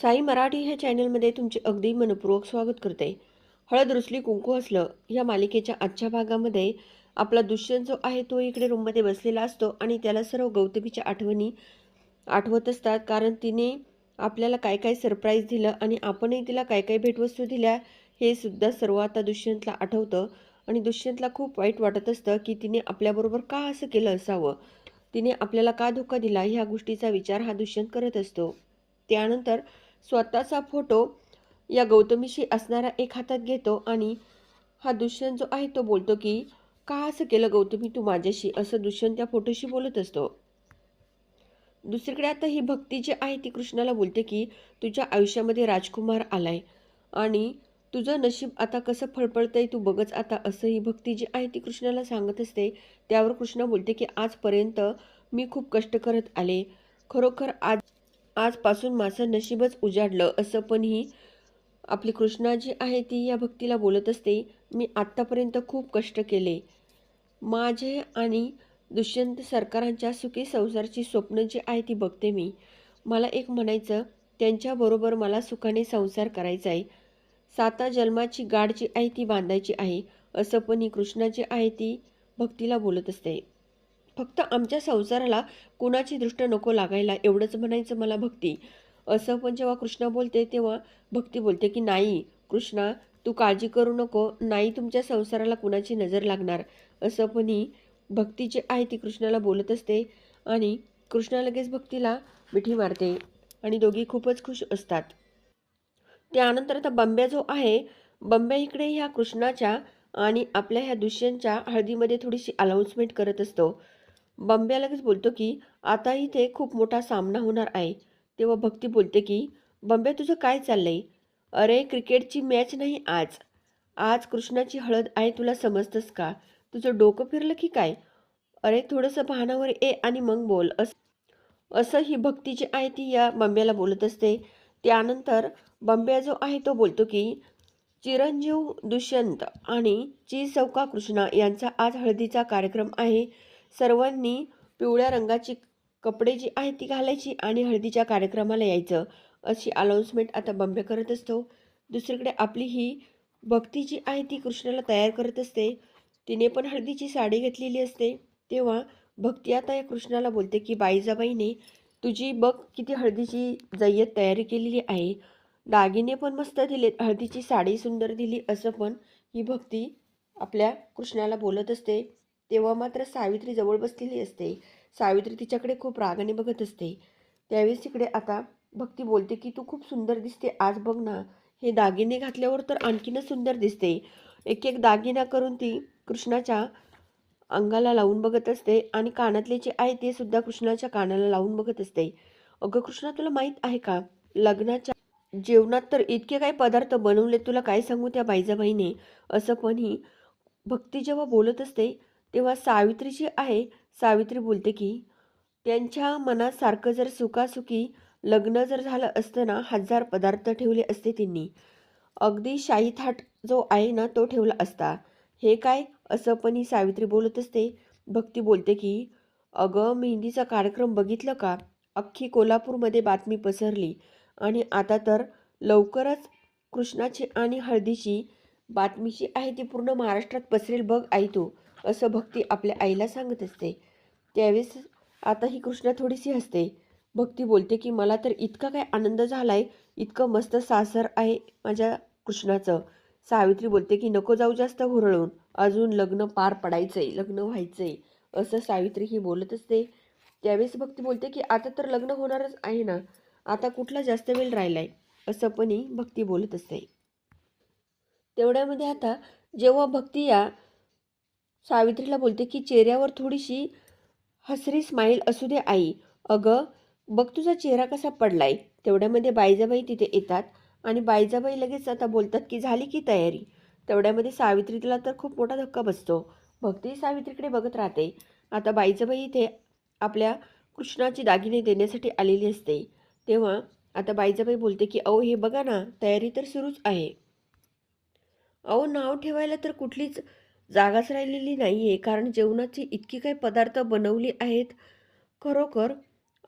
साई मराठी ह्या चॅनलमध्ये तुमचे अगदी मनपूर्वक स्वागत करते. हळद रुसली कुंकू असलं या मालिकेच्या आजच्या भागामध्ये आपला दुष्यंत जो आहे तो इकडे रूममध्ये बसलेला असतो आणि त्याला सर्व गौतमीच्या आठवणी आठवत असतात. कारण तिने आपल्याला काय काय सरप्राईज दिलं आणि आपणही तिला काय काय भेटवस्तू दिल्या हे सुद्धा सर्व आता दुष्यंतला आठवतं. आणि दुष्यंतला खूप वाईट वाटत असतं की तिने आपल्याबरोबर का असं केलं असावं? तिने आपल्याला का धोका दिला? ह्या गोष्टीचा विचार हा दुष्यंत करत असतो. त्यानंतर स्वतःचा फोटो या गौतमीशी असणारा एक हातात घेतो आणि हा दुष्यंत जो आहे तो बोलतो की का असं केलं गौतमी तू माझ्याशी? असं दुष्यंत त्या फोटोशी बोलत असतो. दुसरीकडे आता ही भक्ती जी आहे ती कृष्णाला बोलते की तुझ्या आयुष्यामध्ये राजकुमार आलाय आणि तुझं नशीब आता कसं फळफळतंय तू बघच आता. असं ही भक्ती जी आहे ती कृष्णाला सांगत असते. त्यावर कृष्णा बोलते की आजपर्यंत मी खूप कष्ट करत आले. खरोखर आज आजपासून माझं नशीबच उजाडलं असं पण ही आपली कृष्णा जी आहे ती या भक्तीला बोलत असते. मी आत्तापर्यंत खूप कष्ट केले. माझे आणि दुष्यंत सरकारांच्या सुखी संसारची स्वप्न जी आहे ती बघते मी. मला एक म्हणायचं त्यांच्याबरोबर मला सुखाने संसार करायचा आहे. साता जन्माची गाड जी आहे ती बांधायची आहे. असं पण ही कृष्णा जी आहे ती भक्तीला बोलत असते. फक्त आमच्या संसाराला कुणाची दृष्ट नको लागायला एवढंच म्हणायचं मला भक्ती. असं पण जेव्हा कृष्णा बोलते तेव्हा भक्ती बोलते की नाही कृष्णा तू काळजी करू नको. नाही तुमच्या संसाराला कुणाची नजर लागणार. असं पण ही भक्ती जी आहे ती कृष्णाला बोलत असते आणि कृष्णा लगेच भक्तीला मिठी मारते आणि दोघी खूपच खुश असतात. त्यानंतर आता बंब्या जो आहे बंब्या इकडे ह्या कृष्णाच्या आणि आपल्या ह्या दुष्यांच्या हळदीमध्ये थोडीशी अनाऊन्समेंट करत असतो. बंब्या लगेच बोलतो की आता इथे खूप मोठा सामना होणार आहे. तेव्हा भक्ती बोलते की बंब्या तुझं काय चाललंय? अरे क्रिकेटची मॅच नाही आज. आज कृष्णाची हळद आहे तुला समजतंस का? तुझं डोकं फिरलं की काय? अरे थोडंसं भानावर ये आणि मग बोल. अस असं ही भक्ती जी आहे ती या बंब्याला बोलत असते. त्यानंतर बंब्या जो आहे तो बोलतो की चिरंजीव दुष्यंत आणि ची चौका कृष्णा यांचा आज हळदीचा कार्यक्रम आहे. सर्वांनी पिवळ्या रंगाची कपडे जी आहेत ती घालायची आणि हळदीच्या कार्यक्रमाला यायचं. अशी अनाऊन्समेंट आता बंबे करत असतो. दुसरीकडे आपली ही भक्ती जी आहे ती कृष्णाला तयार करत असते. तिने पण हळदीची साडी घेतलेली असते. तेव्हा भक्ती आता या कृष्णाला बोलते की बाईजाबाईने तुझी बघ किती हळदीची जय्यत तयारी केलेली आहे. दागिने पण मस्त दिले हळदीची साडी सुंदर दिली असं पण ही भक्ती आपल्या कृष्णाला बोलत असते. तेव्हा मात्र सावित्री जवळ बसलेली असते. सावित्री तिच्याकडे खूप रागाने बघत असते. त्यावेळेस तिकडे आता भक्ती बोलते की तू खूप सुंदर दिसते. आज बघ ना हे दागिने घातल्यावर तर आणखीनच सुंदर दिसते. एक एक दागिना करून ती कृष्णाच्या अंगाला लावून बघत असते आणि कानातले जे आहे ते सुद्धा कृष्णाच्या कानाला लावून बघत असते. अगं कृष्णा तुला माहीत आहे का? लग्नाच्या जेवणात तर इतके काही पदार्थ बनवले तुला काय सांगू त्या बाईजाबाईने? असं पण ही भक्ती जेव्हा बोलत असते तेव्हा सावित्री जी आहे सावित्री बोलते की त्यांच्या मनात सारखं जर सुखासुखी लग्न जर झालं असतं ना हजार पदार्थ ठेवले असते त्यांनी. अगदी शाही थाट जो आहे ना तो ठेवला असता. हे काय? असं पण ही सावित्री बोलत असते. भक्ती बोलते की अगं मेहंदीचा कार्यक्रम बघितलं का? अख्खी कोल्हापूरमध्ये बातमी पसरली. आणि आता तर लवकरच कृष्णाची आणि हळदीची बातमीची आहे ती पूर्ण महाराष्ट्रात पसरेल बघ आई तू. असं भक्ती आपल्या आईला सांगत असते. त्यावेळेस आता ही कृष्णा थोडीशी हसते. भक्ती बोलते की मला तर इतका काय आनंद झाला आहे इतकं मस्त सासर आहे माझ्या कृष्णाचं. सावित्री बोलते की नको जाऊ जास्त हुरळून अजून लग्न पार पडायचंय लग्न व्हायचंय. असं सावित्री ही बोलत असते. त्यावेळेस भक्ती बोलते की आता तर लग्न होणारच आहे ना आता कुठला जास्त वेळ राहिलाय? असं पण ही भक्ती बोलत असते. तेवढ्यामध्ये आता जेव्हा भक्ती या सावित्रीला बोलते की चेहऱ्यावर थोडीशी हसरी स्माईल असू दे आई. अगं बघ तुझा चेहरा कसा पडलाय. तेवढ्यामध्ये बाईजाबाई तिथे येतात आणि बाईजाबाई लगेच आता बोलतात की झाली की तयारी. तेवढ्यामध्ये सावित्रीला तर खूप मोठा धक्का बसतो. भक्ती सावित्रीकडे बघत राहते. आता बाईजाबाई इथे आपल्या कृष्णाची दागिने देण्यासाठी आलेली असते. तेव्हा आता बाईजाबाई बोलते की अहो हे बघा ना तयारी तर सुरूच आहे. अहो नाव ठेवायला तर कुठलीच जागाच राहिलेली नाही आहे कारण जेवणाची इतकी काही पदार्थ बनवली आहेत. खरोखर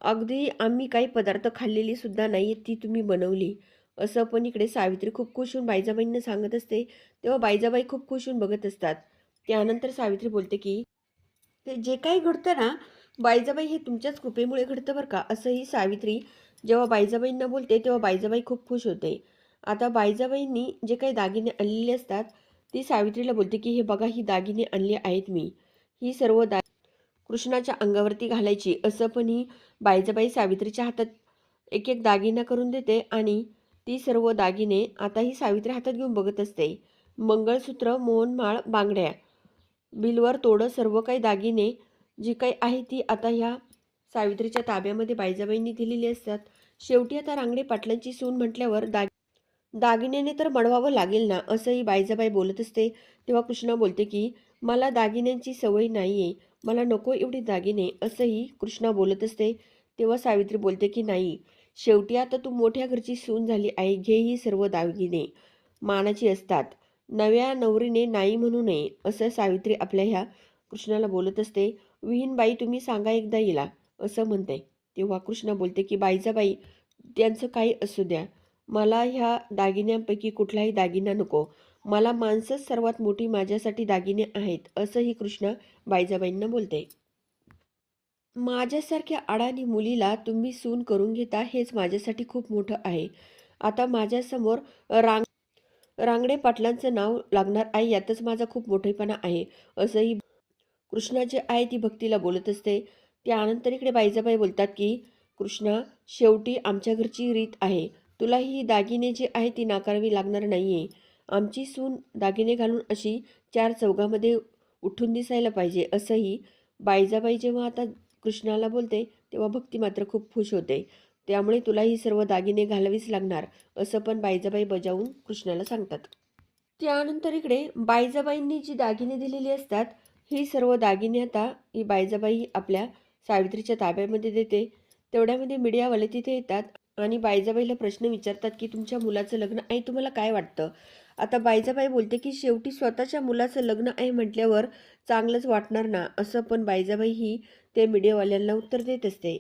अगदी आम्ही काही पदार्थ खाल्लेली सुद्धा नाही ती तुम्ही बनवली. असं पण इकडे सावित्री खूप खुश होऊन बायजाबाईंना सांगत असते. तेव्हा बायजाबाई खूप खुश होऊन बघत असतात. त्यानंतर सावित्री बोलते की ते जे काही घडतं ना बायजाबाई हे तुमच्याच कृपेमुळे घडतं बरं का? असंही सावित्री जेव्हा बायजाबाईंना बोलते तेव्हा बायजाबाई खूप खुश होते. आता बायजाबाईंनी जे काही दागिने आणलेले असतात ती सावित्रीला बोलते की हे बघा ही दागिने आणली आहेत मी. ही सर्व दा कृष्णाच्या अंगावरती घालायची. असं पण ही बायजाबाई सावित्रीच्या हातात एक एक दागिना करून देते आणि ती सर्व दागिने आता ही सावित्री हातात घेऊन बघत असते. मंगळसूत्र मोहनमाळ बांगड्या. बिलवर तोडं सर्व काही दागिने जी काही आहे ती आता ह्या सावित्रीच्या ताब्यामध्ये बायजाबाईंनी दिलेली असतात. शेवटी आता रांगडे पाटलांची सून म्हटल्यावर दाग दागिन्याने तर मडवावं लागेल ना असंही बायजाबाई बोलत असते. तेव्हा कृष्णा बोलते की मला दागिन्यांची सवय नाही आहे मला नको एवढी दागिने असंही कृष्णा बोलत असते. तेव्हा सावित्री बोलते की नाही शेवटी आता तू मोठ्या घरची सून झाली आहे घे ही सर्व दागिने मानाची असतात. नव्या नवरीने नाही म्हणू नये असं सावित्री आपल्या ह्या कृष्णाला बोलत असते. विहीनबाई तुम्ही सांगा एकदा येला असं म्हणते. तेव्हा कृष्णा बोलते की बाईजाबाई त्यांचं काही असू द्या मला ह्या दागिन्यांपैकी कुठलाही दागिना नको. मला माणसंच सर्वात मोठी माझ्यासाठी दागिने आहेत असंही कृष्ण बायजाबाईंना बोलते. माझ्यासारख्या अडाणी मुलीला तुम्ही सून करून घेता हेच माझ्यासाठी खूप मोठं आहे. आता माझ्यासमोर रांग रांगडे पाटलांचं नाव लागणार आहे यातच माझा खूप मोठेपणा आहे असंही कृष्णा आई आहे ती भक्तीला बोलत असते. त्यानंतर इकडे बाईजाबाई बोलतात की कृष्णा शेवटी आमच्या घरची रीत आहे. तुला ही दागिने जी आहे ती नाकारावी लागणार नाही आहे आमची सून दागिने घालून अशी चार चौघामध्ये उठून दिसायला पाहिजे असंही बायजाबाई जेव्हा आता कृष्णाला बोलते तेव्हा भक्ती मात्र खूप खुश होते. त्यामुळे तुला ही सर्व दागिने घालावीच लागणार असं पण बायजाबाई बजावून कृष्णाला सांगतात. त्यानंतर इकडे बायजाबाईंनी जी दागिने दिलेली असतात ही सर्व दागिने आता ही बायजाबाई आपल्या सावित्रीच्या ताब्यामध्ये देते. तेवढ्यामध्ये मीडियावाले तिथे येतात. आणि बायजाबाईला प्रश्न विचारतात की तुमच्या मुलाचं लग्न आहे तुम्हाला काय वाटतं? आता बायजाबाई बोलते की शेवटी स्वतःच्या मुलाचं लग्न आहे म्हटल्यावर चांगलंच वाटणार ना? असं पण बायजाबाई ही ते मीडियावाल्यांना उत्तर देत असते.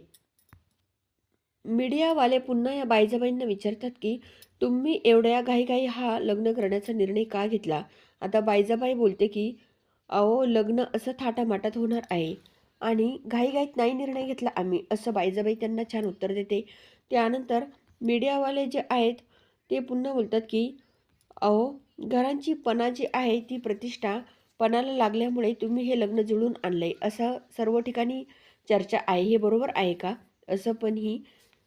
मीडियावाले पुन्हा या बायजाबाईंना विचारतात की तुम्ही एवढ्या घाईघाई हा लग्न करण्याचा निर्णय का घेतला? आता बायजाबाई बोलते की अहो लग्न असं थाटामाटात होणार आहे आणि घाईघाईत नाही निर्णय घेतला आम्ही असं बायजाबाई त्यांना छान उत्तर देते. त्यानंतर मीडियावाले जे आहेत ते पुन्हा बोलतात की अहो घरांची पणा जी आहे ती प्रतिष्ठा पणाला लागल्यामुळे तुम्ही हे लग्न जुळून आहे असं सर्व ठिकाणी चर्चा आहे. हे बरोबर आहे का? असं पण ही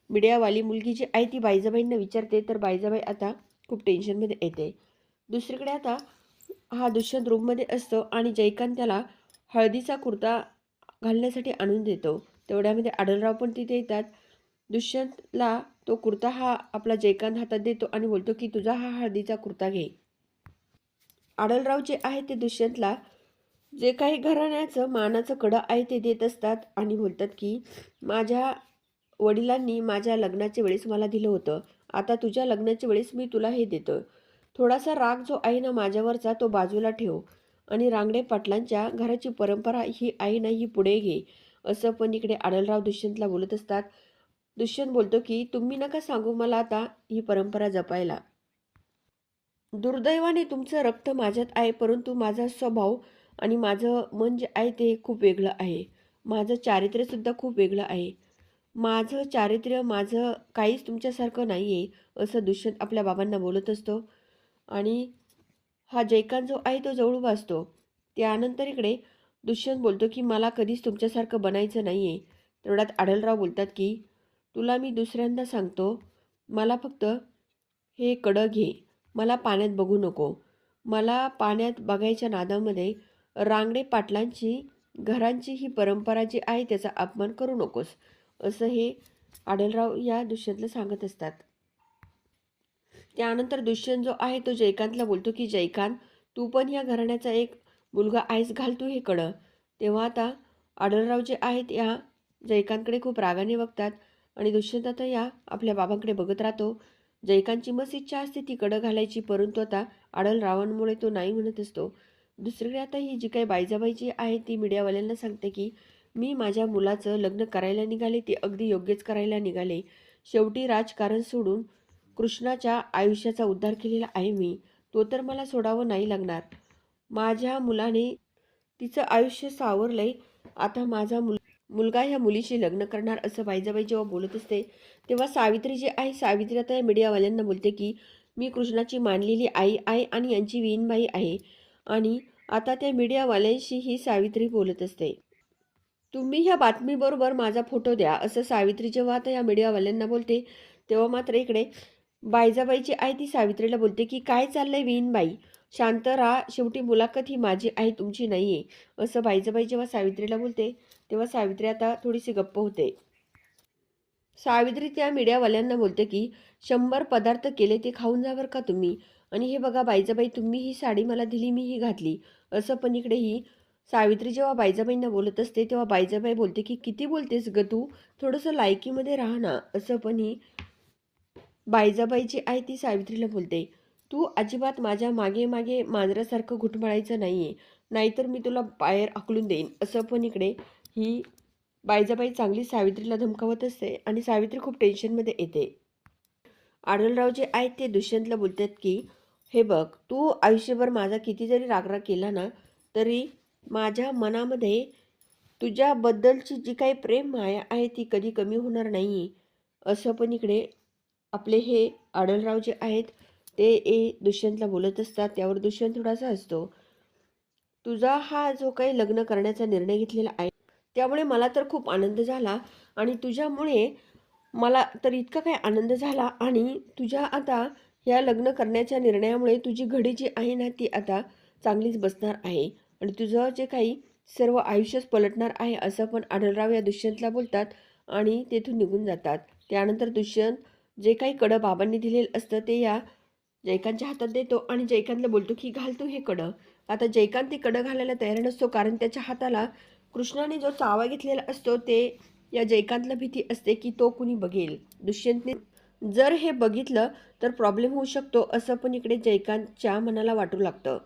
मीडियावाली मुलगी जी आहे ती बायजाबाईंना विचारते. तर बायजाबाई आता खूप टेन्शनमध्ये येते. दुसरीकडे आता हा दुष्यंत रूममध्ये असतो आणि जयकांत त्याला हळदीचा कुर्ता घालण्यासाठी आणून देतो. तेवढ्यामध्ये आढळराव पण तिथे येतात. दुष्यंतला तो कुर्ता हा आपला जयकांत हातात देतो आणि बोलतो की तुझा हा हळदीचा कुर्ता घे. आडलराव जे आहे ते दुष्यंतला जे काही घराण्याचं मानाचं कडं आहे ते देत असतात आणि बोलतात की माझ्या वडिलांनी माझ्या लग्नाच्या वेळेस मला दिलं होतं. आता तुझ्या लग्नाच्या वेळेस मी तुला हे देतो. थोडासा राग जो आहे ना माझ्यावरचा तो बाजूला ठेव आणि रांगडे पाटलांच्या घराची परंपरा ही आहे ना ही पुढे घे. असं पण इकडे आडलराव दुष्यंतला बोलत असतात. दुष्यंत बोलतो की तुम्ही नका सांगू मला आता ही परंपरा जपायला. दुर्दैवाने तुमचं रक्त माझ्यात आहे परंतु माझा स्वभाव आणि माझं मन जे आहे ते खूप वेगळं आहे. माझं चारित्र्यसुद्धा खूप वेगळं आहे. माझं चारित्र्य माझं काहीच तुमच्यासारखं नाही आहे असं दुष्यंत आपल्या बाबांना बोलत असतो. आणि हा जयकांत जो आहे तो जवळ उभा असतो. त्यानंतर इकडे दुष्यंत बोलतो की मला कधीच तुमच्यासारखं बनायचं नाही आहे तेवढ्यात आढळराव बोलतात की तुला मी दुसऱ्यांदा सांगतो मला फक्त हे कडं घे. मला पाण्यात बघू नको. मला पाण्यात बघायच्या नादामध्ये रांगडे पाटलांची घरांची ही परंपरा जी आहे त्याचा अपमान करू नकोस असं हे आढळराव या दुष्यंतला सांगत असतात. त्यानंतर दुष्यंत जो आहे तो जयकांतला बोलतो की जयकांत तू पण या घराण्याचा एक मुलगा आईस घालतो हे कडं तेव्हा आता आडलराव जे आहेत या जयकांतकडे खूप रागाने बघतात. आणि दुष्यंत आता या आपल्या बाबांकडे बघत राहतो. जयकांतची मस्त इच्छा असते ती कडं घालायची परंतु आता आढळरावांमुळे तो नाही म्हणत असतो. दुसरीकडे आता ही जी काही बायजाबाईची आहे ती मीडियावाल्यांना सांगते की मी माझ्या मुलाचं लग्न करायला निघाले ते अगदी योग्यच करायला निघाले. शेवटी राजकारण सोडून कृष्णाच्या आयुष्याचा उद्धार केलेला आहे मी. तो तर मला सोडावं नाही लागणार. माझ्या मुलाने तिचं आयुष्य सावरलंय. आता माझा मुल मुलगा ह्या मुलीशी लग्न करणार असं बाईजाबाई जेव्हा बोलत असते तेव्हा सावित्री जी आहे सावित्री आता या मीडियावाल्यांना बोलते की मी कृष्णाची मानलेली आई आहे आणि यांची विहीनबाई आहे. आणि आता त्या मीडियावाल्यांशी ही सावित्री बोलत असते. तुम्ही ह्या बातमीबरोबर माझा फोटो द्या असं सावित्री जेव्हा आता या मीडियावाल्यांना बोलते तेव्हा मात्र इकडे बायजाबाईची आई ती सावित्रीला बोलते की काय चाललंय विहीनबाई शांत राहा. शेवटी मुलाखत ही माझी आहे तुमची नाही आहे असं बायजाबाई जेव्हा सावित्रीला बोलते तेव्हा सावित्री आता थोडीशी गप्प होते. सावित्री त्या मीडियावाल्यांना बोलते की शंभर पदार्थ केले ते खाऊन जावर का तुम्ही? आणि हे बघा बाईजाबाई तुम्ही ही साडी मला दिली मी ही घातली. असं पण इकडे ही सावित्री जेव्हा बाईजाबाईंना बोलत असते तेव्हा बाईजाबाई बोलते की किती बोलतेस ग तू? थोडंसं लायकीमध्ये राहा ना. असं पण ही बाईजाबाईची आहे ती सावित्रीला बोलते. तू अजिबात माझ्या मागे मागे मांजरासारखं घुटमळायचं नाही आहे नाहीतर मी तुला बाहेर आकलून देईन. असं पण इकडे ही बाईजाबाई चांगली सावित्रीला धमकावत असते आणि सावित्री खूप टेन्शनमध्ये येते. आढळराव जे आहेत ते दुष्यंतला बोलतात की हे बघ तू आयुष्यभर माझा किती जरी रागराग केला ना तरी माझ्या मनामध्ये तुझ्याबद्दलची जी काही प्रेम माया आहे ती कधी कमी होणार नाही असं पण इकडे आपले हे आढळराव जे आहेत. ते ए दुष्यंतला बोलत असतात त्यावर दुष्यंत थोडासा असतो तुझा हा जो काही लग्न करण्याचा निर्णय घेतलेला आहे त्यामुळे मला तर खूप आनंद झाला आणि तुझ्यामुळे मला तर इतका काय आनंद झाला आणि तुझ्या आता या लग्न करण्याच्या निर्णयामुळे तुझी घडी जी आहे ना ती आता चांगलीच बसणार आहे आणि तुझं जे काही सर्व आयुष्यच पलटणार आहे असं पण आढळराव या दुष्यंतला बोलतात आणि तेथून निघून जातात. त्यानंतर दुष्यंत जे काही कडं बाबांनी दिलेलं असतं ते या जयकांतच्या हातात देतो आणि जयकांतला बोलतो की घाल तू हे कडं. आता जयकांत ते कडं घालायला तयार नसतो कारण त्याच्या हाताला कृष्णाने जो चावा घेतलेला असतो ते या जयकांतला भीती असते की तो कुणी बघेल. दुष्यंतने जर हे बघितलं तर प्रॉब्लेम होऊ शकतो असं पण इकडे जयकांतच्या मनाला वाटू लागतं.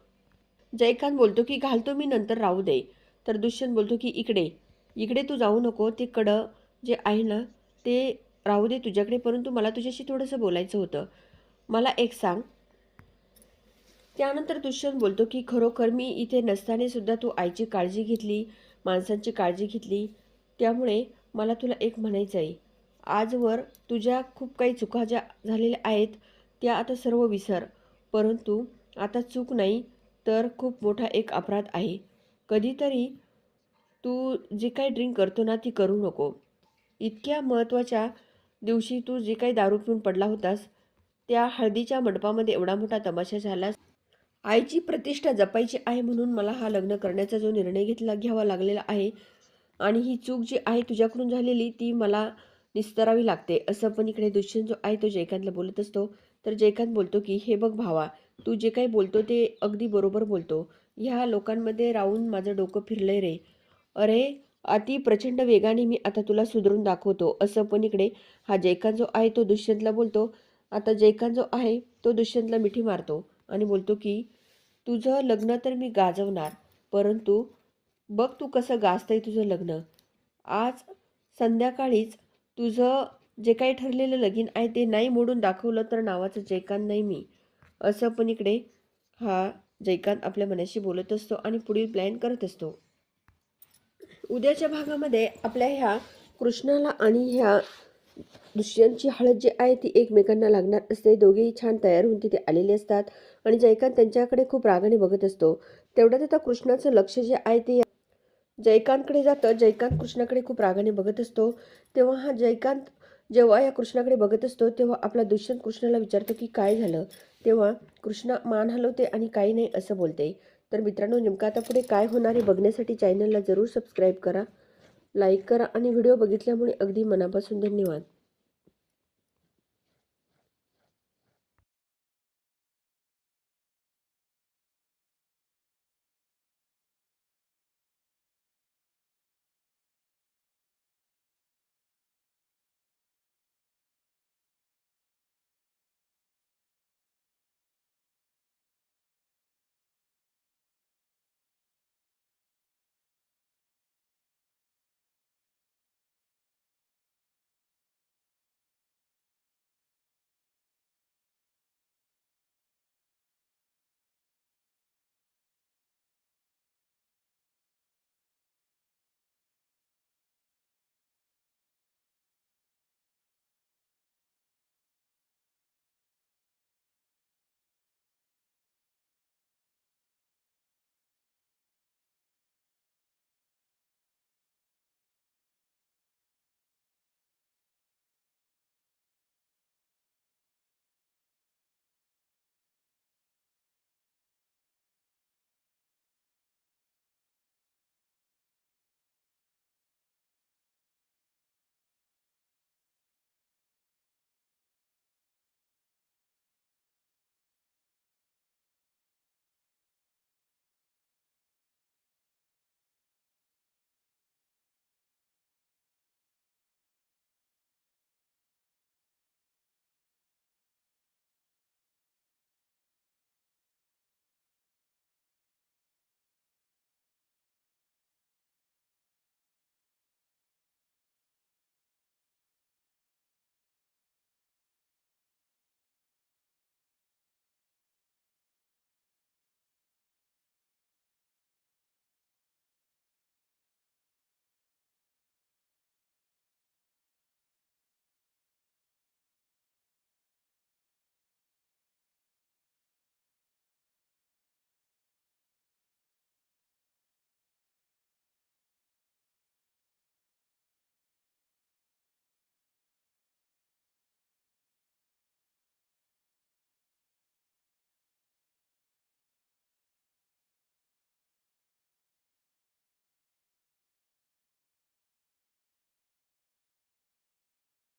जयकांत बोलतो की घालतो मी नंतर राहू दे. तर दुष्यंत बोलतो की इकडे इकडे तू जाऊ नको ते कडं जे आहे ना ते राहू दे तुझ्याकडे परंतु मला तुझ्याशी थोडंसं बोलायचं होतं. मला एक सांग. त्यानंतर दुष्यंत बोलतो की खरोखर मी इथे नसताना सुद्धा तू आईची काळजी घेतली माणसांची काळजी घेतली. त्यामुळे मला तुला एक म्हणायचं आहे. आजवर तुझ्या खूप काही चुका ज्या झालेल्या आहेत त्या आता सर्व विसर. परंतु आता चूक नाही तर खूप मोठा एक अपराध आहे. कधीतरी तू जे काही ड्रिंक करतो ना ती करू नको. इतक्या महत्त्वाच्या दिवशी तू जे काही दारू पिऊन पडला होतास त्या हळदीच्या मंडपामध्ये एवढा मोठा तमाशा झाला. आईची प्रतिष्ठा जपायची आहे म्हणून मला हा लग्न करण्याचा जो निर्णय घेतला घ्यावा लागलेला आहे आणि ही चूक जी आहे तुझ्याकडून झालेली ती मला निस्तरावी लागते. असं पण इकडे दुष्यंत जो आहे तो जयकांतला बोलत असतो. तर जयकांत बोलतो की हे बघ भावा तू जे काही बोलतो ते अगदी बरोबर बोलतो. ह्या लोकांमध्ये राहून माझं डोकं फिरलंय रे. अरे अति प्रचंड वेगाने मी आता तुला सुधरून दाखवतो. असं पण इकडे हा जयकांत जो आहे तो दुष्यंतला बोलतो. आता जयकांत जो आहे तो दुष्यंतला मिठी मारतो आणि बोलतो की तुझं लग्न तर मी गाजवणार परंतु बघ तू कसं गाजतंय तुझं लग्न. आज संध्याकाळीच तुझं जे काही ठरलेलं लगीन आहे ते नाही मोडून दाखवलं तर नावाचं जयकांत नाही मी. असं पण इकडे हा जयकांत आपल्या मनाशी बोलत असतो आणि पुढील प्लॅन करत असतो. उद्याच्या भागामध्ये आपल्या ह्या कृष्णाला आणि ह्या दुष्यंतची हळद जी आहे ती एकमेकांना लागणार असते. दोघेही छान तयार होऊन तिथे आलेले असतात. आणि जयकांत त्यांच्याकडे खूप रागाने बघत असतो. तेवढ्यात आता कृष्णाचं लक्ष जे आहे ते जयकांतकडे जातं. जयकांत कृष्णाकडे खूप रागाने बघत असतो. तेव्हा हा जयकांत जेव्हा या कृष्णाकडे बघत असतो तेव्हा आपला दुष्यंत कृष्णाला विचारतो की काय झालं? तेव्हा कृष्णा मान हलवते आणि काही नाही असं बोलते. तर मित्रांनो नेमकं आता पुढे काय होणार आहे बघण्यासाठी चॅनलला जरूर सबस्क्राईब करा लाईक करा आणि व्हिडिओ बघितल्यामुळे अगदी मनापासून धन्यवाद.